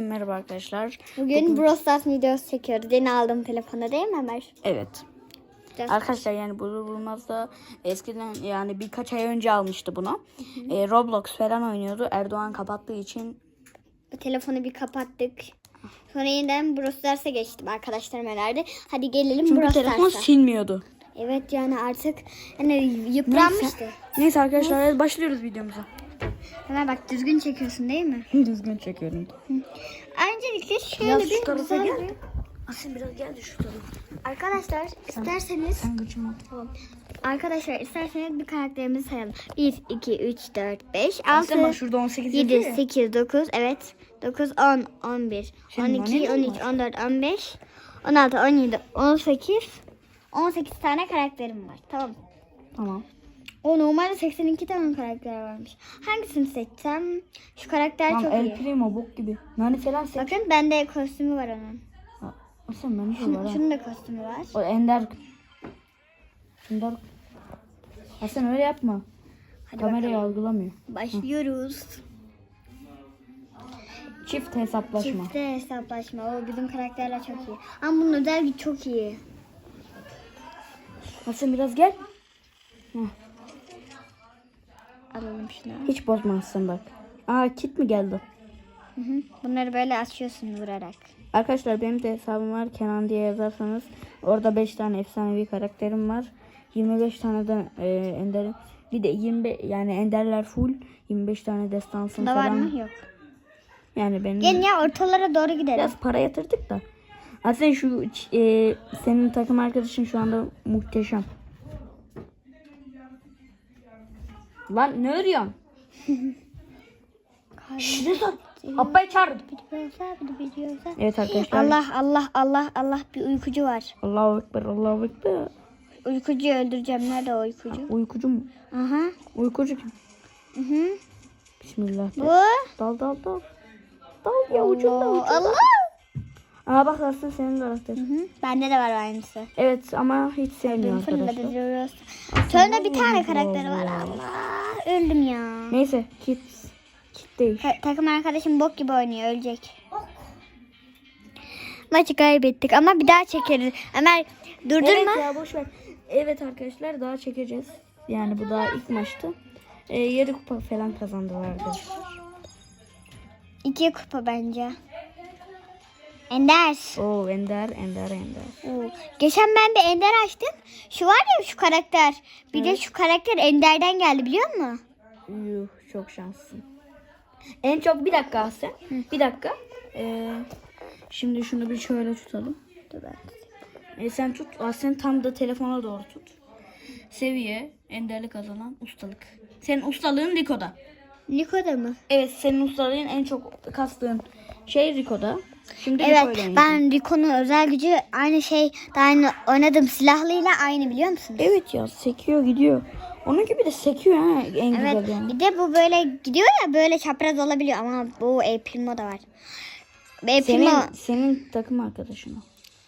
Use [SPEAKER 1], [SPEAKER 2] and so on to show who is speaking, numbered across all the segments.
[SPEAKER 1] Merhaba arkadaşlar.
[SPEAKER 2] Bugün Brawl Stars videosu çekiyoruz. Yeni aldım telefona değil mi Ömer?
[SPEAKER 1] Evet.
[SPEAKER 2] Biraz-
[SPEAKER 1] Arkadaşlar yani Bulur Bulmaz da eskiden yani birkaç ay önce almıştı bunu. Ee, Roblox falan oynuyordu. Erdoğan kapattığı için
[SPEAKER 2] Bu telefonu bir kapattık. Sonra yeniden Brawl Stars'a geçtim. Arkadaşlarım önerdi. Hadi gelelim
[SPEAKER 1] çünkü
[SPEAKER 2] Brawl
[SPEAKER 1] telefon
[SPEAKER 2] Stars'a.
[SPEAKER 1] silmiyordu.
[SPEAKER 2] Evet yani artık yani yıpranmıştı.
[SPEAKER 1] Neyse arkadaşlar hadi başlıyoruz videomuza.
[SPEAKER 2] Ömer bak düzgün çekiyorsun değil mi?
[SPEAKER 1] Düzgün çekiyorum.
[SPEAKER 2] Öncelikle şöyle
[SPEAKER 1] Biraz
[SPEAKER 2] bir güzel
[SPEAKER 1] gel.
[SPEAKER 2] bir...
[SPEAKER 1] Aslında biraz geldi şu tarafa.
[SPEAKER 2] Arkadaşlar isterseniz
[SPEAKER 1] Sen gıcıma.
[SPEAKER 2] Tamam. Arkadaşlar isterseniz bir karakterimizi sayalım. 1, 2, 3, 4, 5,
[SPEAKER 1] Aslında
[SPEAKER 2] 6,
[SPEAKER 1] bak şurada 18
[SPEAKER 2] 7,
[SPEAKER 1] yazıyor ya.
[SPEAKER 2] 8, 9, evet. 9, 10, 11,
[SPEAKER 1] Senin
[SPEAKER 2] 12,
[SPEAKER 1] bana ne
[SPEAKER 2] 13, 14, 15, 16, 17, 18, 18 tane karakterim var. Tamam.
[SPEAKER 1] Tamam.
[SPEAKER 2] O normalde 82 tane karakter varmış. Hangisini seçsem? Şu karakter
[SPEAKER 1] Tamam
[SPEAKER 2] çok
[SPEAKER 1] El
[SPEAKER 2] iyi.
[SPEAKER 1] Primo bok gibi. Nani falan seç.
[SPEAKER 2] Bakın bende kostümü var onun.
[SPEAKER 1] Aslında bende de var
[SPEAKER 2] Şunun,
[SPEAKER 1] ha.
[SPEAKER 2] şunun da kostümü var.
[SPEAKER 1] O Ender. Ender. Hasan öyle yapma.
[SPEAKER 2] Hadi
[SPEAKER 1] Kamerayı
[SPEAKER 2] bakalım.
[SPEAKER 1] algılamıyor.
[SPEAKER 2] Başlıyoruz.
[SPEAKER 1] Çift hesaplaşma.
[SPEAKER 2] Çifte hesaplaşma. O bizim karakterler çok iyi. Ama bunun özel gücü çok iyi.
[SPEAKER 1] Hasan biraz gel.
[SPEAKER 2] Alalım şunu.
[SPEAKER 1] Hiç bozmazsın bak. Aa kit mi geldi?
[SPEAKER 2] Hı hı. Bunları böyle açıyorsun vurarak.
[SPEAKER 1] Arkadaşlar benim de hesabım var. Kenan diye yazarsanız. Orada 5 tane efsanevi karakterim var. 25 tane de e, ender. Bir de 20 yani enderler full. 25 tane destansın
[SPEAKER 2] Bunda var
[SPEAKER 1] falan.
[SPEAKER 2] mı? Yok.
[SPEAKER 1] Yani benim
[SPEAKER 2] Gelin ya ortalara doğru gidelim.
[SPEAKER 1] biraz para yatırdık da. Aslında şu e, senin takım arkadaşın şu anda muhteşem. Lan ne örüyorsun? Şurada Abba'yı çağırın. Evet arkadaşlar.
[SPEAKER 2] Allah Allah Allah Allah bir uykucu var.
[SPEAKER 1] Allahu Ekber Allahu Ekber.
[SPEAKER 2] Uykucuyu öldüreceğim. Nerede o uykucu?
[SPEAKER 1] Uykucu mu?
[SPEAKER 2] Aha.
[SPEAKER 1] Uykucu kim?
[SPEAKER 2] Hı hı.
[SPEAKER 1] Bismillah.
[SPEAKER 2] Bu.
[SPEAKER 1] Dal dal dal. Dal ya ucunda ucunda.
[SPEAKER 2] Allah.
[SPEAKER 1] Aa bak aslında senin karakter.
[SPEAKER 2] Hı hı. Bende de var aynısı.
[SPEAKER 1] Evet ama hiç sevmiyor arkadaşlar.
[SPEAKER 2] Sonra bir tane karakter var. Allah. Öldüm ya.
[SPEAKER 1] Neyse kit. Kit değil.
[SPEAKER 2] Ta- takım arkadaşım bok gibi oynuyor. Ölecek. Maçı kaybettik ama bir daha çekeriz. Ömer durdurma.
[SPEAKER 1] Evet ya boş ver. Evet arkadaşlar daha çekeceğiz. Yani bu daha ilk maçtı. Ee, yarı kupa falan kazandılar arkadaşlar.
[SPEAKER 2] İki kupa bence. Ender.
[SPEAKER 1] Oo Ender Ender Ender.
[SPEAKER 2] Oo. Geçen ben bir Ender açtım. Şu var ya şu karakter. Bir de şu karakter Ender'den geldi biliyor musun?
[SPEAKER 1] Yuh çok şanslısın. En çok bir dakika Asya. Bir dakika. Ee, şimdi şunu bir şöyle tutalım.
[SPEAKER 2] Dur ben.
[SPEAKER 1] E sen tut. Sen tam da telefona doğru tut. Seviye, enderli kazanan ustalık. Senin ustalığın Rico'da.
[SPEAKER 2] Niko'da mı?
[SPEAKER 1] Evet senin ustalığın en çok kastığın şey Rico'da. Şimdi
[SPEAKER 2] Evet
[SPEAKER 1] oynayacağım.
[SPEAKER 2] ben Rico'nun özel gücü aynı şey aynı oynadım silahlıyla aynı biliyor musun?
[SPEAKER 1] Evet ya sekiyor gidiyor. Onun gibi de sekiyor ha en
[SPEAKER 2] Evet
[SPEAKER 1] güzel yani.
[SPEAKER 2] bir de bu böyle gidiyor ya böyle çapraz olabiliyor ama bu El Primo da var. Primo
[SPEAKER 1] Senin, senin takım arkadaşın o.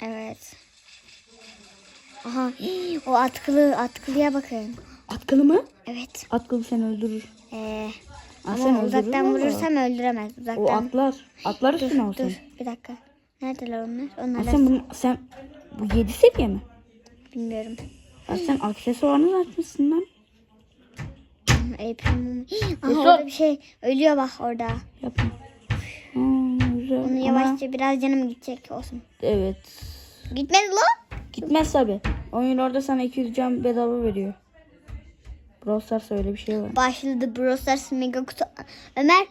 [SPEAKER 2] evet. Aha o atkılı atkılıya bakın.
[SPEAKER 1] Atkılı mı?
[SPEAKER 2] Evet.
[SPEAKER 1] Atkılı seni öldürür.
[SPEAKER 2] Ee,
[SPEAKER 1] Ha,
[SPEAKER 2] ama
[SPEAKER 1] sen öldürür
[SPEAKER 2] uzaktan
[SPEAKER 1] ama.
[SPEAKER 2] vurursam öldüremez. Uzaktan.
[SPEAKER 1] O atlar. Atlar üstüne o
[SPEAKER 2] dur bir dakika. Neredeler onlar? Onlar
[SPEAKER 1] sen, bunu, sen bu 7 seviye mi?
[SPEAKER 2] bilmiyorum.
[SPEAKER 1] Sen aksesuarını açmışsın lan.
[SPEAKER 2] Primo. Aha
[SPEAKER 1] Yusuf.
[SPEAKER 2] orada bir şey ölüyor bak orada.
[SPEAKER 1] Yapma. Hmm, güzel.
[SPEAKER 2] Onu
[SPEAKER 1] Ama-
[SPEAKER 2] yavaşça biraz canım gidecek olsun.
[SPEAKER 1] Evet.
[SPEAKER 2] Gitmedi lan.
[SPEAKER 1] Gitmez tabi. Oyun orada sana 200 can bedava veriyor. Brawl Stars öyle bir şey var.
[SPEAKER 2] Başladı Brawl Stars Mega Kutu. Ömer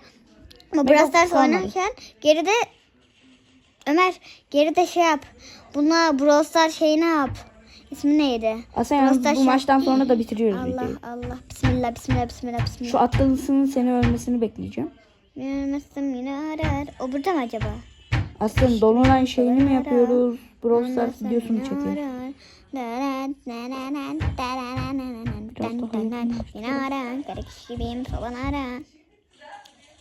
[SPEAKER 1] Mega
[SPEAKER 2] Brawl Stars oynarken geride Ömer geride şey yap. Buna Brawl Stars şeyini yap. İsmi neydi?
[SPEAKER 1] Aslında yalnız bu
[SPEAKER 2] şey-
[SPEAKER 1] maçtan sonra da bitiriyoruz
[SPEAKER 2] Allah
[SPEAKER 1] videoyu.
[SPEAKER 2] Allah. Bismillah bismillah bismillah bismillah.
[SPEAKER 1] Şu atlısının seni ölmesini bekleyeceğim.
[SPEAKER 2] Görmezsem yine arar. O burada mı acaba?
[SPEAKER 1] Aslında Dolunay şeyini mi yapıyoruz? Brawl Stars videosunu çekiyoruz.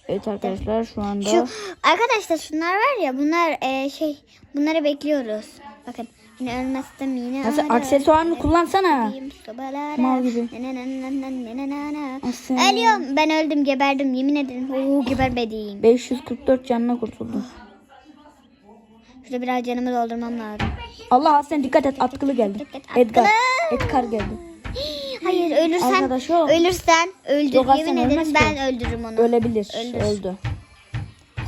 [SPEAKER 1] Evet arkadaşlar şu anda
[SPEAKER 2] Şu arkadaşlar şunlar var ya bunlar e, şey bunları bekliyoruz. Bakın yine ölmezsem yine
[SPEAKER 1] Nasıl
[SPEAKER 2] ararım.
[SPEAKER 1] aksesuarını kullansana. Mal gibi. Aslında
[SPEAKER 2] Ölüyorum. Ben öldüm geberdim yemin ederim. Oo gebermedim.
[SPEAKER 1] 544 canına kurtuldum.
[SPEAKER 2] Şurada biraz canımı doldurmam lazım.
[SPEAKER 1] Allah sen dikkat et atkılı geldi. Edgar. Edgar geldi.
[SPEAKER 2] Hayır ölürsen
[SPEAKER 1] Arkadaşım.
[SPEAKER 2] ölürsen öldür.
[SPEAKER 1] Yok,
[SPEAKER 2] Yemin ederim ben
[SPEAKER 1] ki.
[SPEAKER 2] öldürürüm onu.
[SPEAKER 1] Ölebilir.
[SPEAKER 2] Öldür.
[SPEAKER 1] Öldü.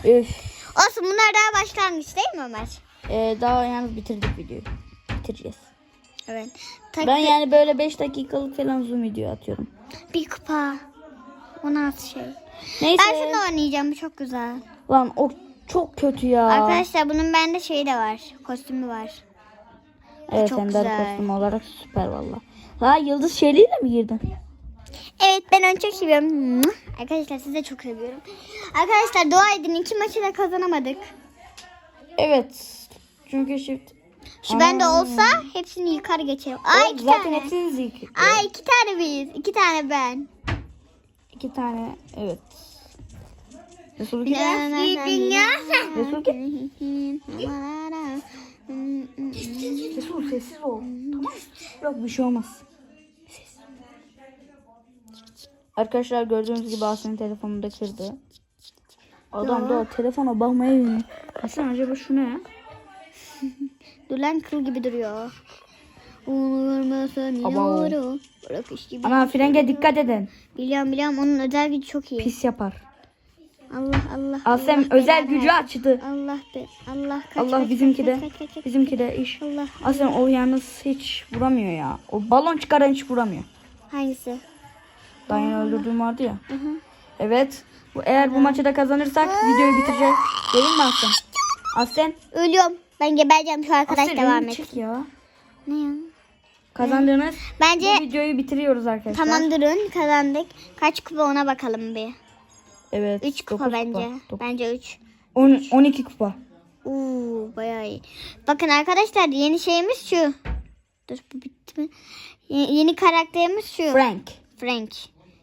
[SPEAKER 1] Üf.
[SPEAKER 2] Olsun bunlar daha başlangıç değil mi Ömer?
[SPEAKER 1] Ee, daha yalnız bitirdik videoyu. Bitireceğiz.
[SPEAKER 2] Evet. Tak
[SPEAKER 1] Ben yani böyle 5 dakikalık falan zoom video atıyorum.
[SPEAKER 2] bir kupa. O nasıl şey?
[SPEAKER 1] Neyse.
[SPEAKER 2] Ben şunu oynayacağım. Bu çok güzel.
[SPEAKER 1] Lan o çok kötü ya.
[SPEAKER 2] Arkadaşlar bunun bende şeyi de var. Kostümü var.
[SPEAKER 1] evet
[SPEAKER 2] çok güzel.
[SPEAKER 1] kostüm olarak süper valla. Ha Yıldız Şeli'yle mi girdin?
[SPEAKER 2] Evet ben onu çok seviyorum. Arkadaşlar sizi de çok seviyorum. Arkadaşlar dua edin iki maçı da kazanamadık.
[SPEAKER 1] Evet. Çünkü shift.
[SPEAKER 2] Şu bende olsa hepsini yıkar geçerim. Ay iki
[SPEAKER 1] Zaten
[SPEAKER 2] tane.
[SPEAKER 1] hepsini zik.
[SPEAKER 2] Ay iki tane biz. iki tane ben.
[SPEAKER 1] İki tane evet. Resul
[SPEAKER 2] Dünya.
[SPEAKER 1] Resul gel. Sessiz ol. Tamam. Yok bir şey olmaz. Arkadaşlar gördüğünüz gibi Aslı'nın telefonunu da kırdı. Adam da telefona bakmaya yöneliyor. Aslan acaba şu ne?
[SPEAKER 2] Dur lan kıl gibi duruyor. Vurmasın
[SPEAKER 1] Abo.
[SPEAKER 2] yavru. Bırak iş gibi.
[SPEAKER 1] Ana frenge dikkat edin.
[SPEAKER 2] Biliyorum biliyorum onun özel gücü çok iyi.
[SPEAKER 1] Pis yapar.
[SPEAKER 2] Allah Allah.
[SPEAKER 1] Aslen
[SPEAKER 2] Allah
[SPEAKER 1] özel
[SPEAKER 2] belanı
[SPEAKER 1] gücü açtı.
[SPEAKER 2] Allah be. Allah kaç
[SPEAKER 1] Allah
[SPEAKER 2] kaç,
[SPEAKER 1] bizimki
[SPEAKER 2] kaç,
[SPEAKER 1] de.
[SPEAKER 2] kaç, kaç, kaç.
[SPEAKER 1] Bizimki de iş.
[SPEAKER 2] Allah.
[SPEAKER 1] Aslen o yalnız hiç vuramıyor ya. O balon çıkaran hiç vuramıyor.
[SPEAKER 2] Hangisi?
[SPEAKER 1] Daha yeni öldürdüğüm vardı ya. Evet. Bu, eğer bu maçı da kazanırsak videoyu bitireceğiz. Gelin mi Aslen? Aslen.
[SPEAKER 2] Ölüyorum. Ben gebereceğim şu arkadaş
[SPEAKER 1] Aslen
[SPEAKER 2] devam et.
[SPEAKER 1] çek ya.
[SPEAKER 2] Ne ya?
[SPEAKER 1] Kazandığınız
[SPEAKER 2] Bence
[SPEAKER 1] bu videoyu bitiriyoruz arkadaşlar.
[SPEAKER 2] tamam durun kazandık. Kaç kupa ona bakalım bir.
[SPEAKER 1] Evet.
[SPEAKER 2] 3 kupa
[SPEAKER 1] dokuz
[SPEAKER 2] bence.
[SPEAKER 1] Dokuz.
[SPEAKER 2] Bence 3.
[SPEAKER 1] On- 12 kupa.
[SPEAKER 2] Uuu bayağı iyi. Bakın arkadaşlar yeni şeyimiz şu. Dur bu bitti mi? Ye- yeni karakterimiz şu.
[SPEAKER 1] Frank.
[SPEAKER 2] Frank.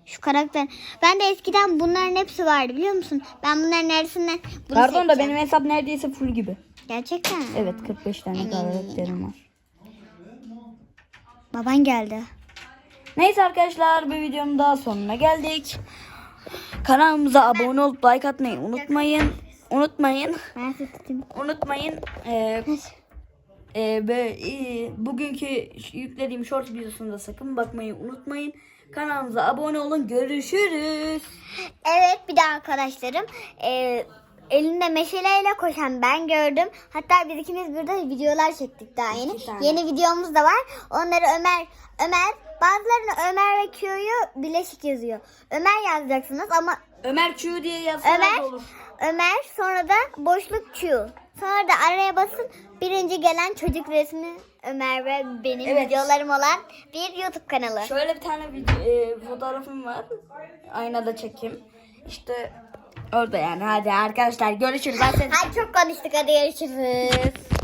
[SPEAKER 2] Şu karakter. Ben de eskiden bunların hepsi vardı biliyor musun? Ben bunların neresinden bunu
[SPEAKER 1] Pardon da
[SPEAKER 2] seçeceğim.
[SPEAKER 1] benim hesap neredeyse full gibi.
[SPEAKER 2] Gerçekten.
[SPEAKER 1] Evet 45 tane karakterim var.
[SPEAKER 2] Baban geldi.
[SPEAKER 1] Neyse arkadaşlar bir videonun daha sonuna geldik. Kanalımıza abone olup like atmayı unutmayın. Unutmayın. Unutmayın. Ee, e, ve, e, bugünkü yüklediğim short videosunda sakın bakmayı unutmayın. Kanalımıza abone olun. Görüşürüz.
[SPEAKER 2] Evet bir de arkadaşlarım. E, elinde meşaleyle koşan ben gördüm. Hatta biz ikimiz burada videolar çektik daha yeni. Yeni videomuz da var. Onları Ömer Ömer bazılarını Ömer ve Q'yu bileşik yazıyor. Ömer yazacaksınız ama
[SPEAKER 1] Ömer Q diye yazsanız
[SPEAKER 2] Ömer
[SPEAKER 1] olur.
[SPEAKER 2] Ömer sonra da boşluk Q. Sonra da araya basın birinci gelen çocuk resmi Ömer ve benim
[SPEAKER 1] Evet.
[SPEAKER 2] videolarım olan bir YouTube kanalı.
[SPEAKER 1] Şöyle bir tane video, e, fotoğrafım var. Aynada çekeyim. İşte orada yani. Hadi arkadaşlar görüşürüz. Ben seni-
[SPEAKER 2] Hadi çok konuştuk hadi görüşürüz.